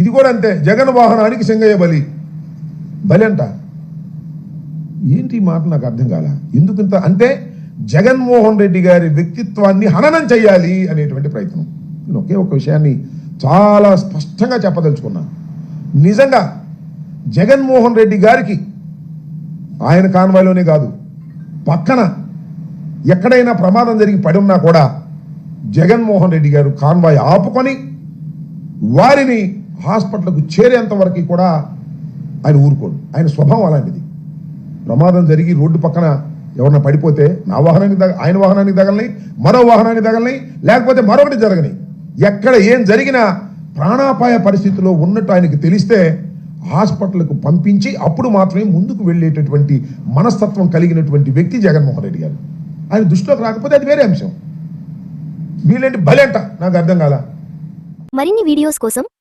ఇది కూడా అంతే. జగన్ వాహనానికి సింగయ్య బలి బలి. అంట ఏంటి మాట నాకు అర్థం కాల? ఎందుకు ఇంత అంటే జగన్మోహన్ రెడ్డి గారి వ్యక్తిత్వాన్ని హననం చేయాలి అనేటువంటి ప్రయత్నం. నేను ఒకే ఒక విషయాన్ని చాలా స్పష్టంగా చెప్పదలుచుకున్నా. నిజంగా జగన్మోహన్ రెడ్డి గారికి ఆయన కాన్వాయ్లోనే కాదు పక్కన ఎక్కడైనా ప్రమాదం జరిగి పడి ఉన్నా కూడా జగన్మోహన్ రెడ్డి గారు కాన్వాయ్ ఆపుకొని వారిని హాస్పిటల్కు చేరేంత వరకు కూడా ఆయన ఊరుకోడు. ఆయన స్వభావం అలాంటిది. ప్రమాదం జరిగి రోడ్డు పక్కన ఎవరన్నా పడిపోతే నా వాహనానికి తగ ఆయన వాహనానికి తగలని మరో వాహనానికి తగలని లేకపోతే మరొకటి జరగని. ఎక్కడ ఏం జరిగినా ప్రాణాపాయ పరిస్థితిలో ఉన్నట్టు ఆయనకి తెలిస్తే హాస్పిటల్కు పంపించి అప్పుడు మాత్రమే ముందుకు వెళ్ళేటటువంటి మనస్తత్వం కలిగినటువంటి వ్యక్తి జగన్మోహన్ రెడ్డి గారు. ఆయన దృష్టిలోకి రాకపోతే అది వేరే అంశం. వీళ్ళేంటి భలేంట? నాకు అర్థం కాదా మరిన్ని వీడియోస్ కోసం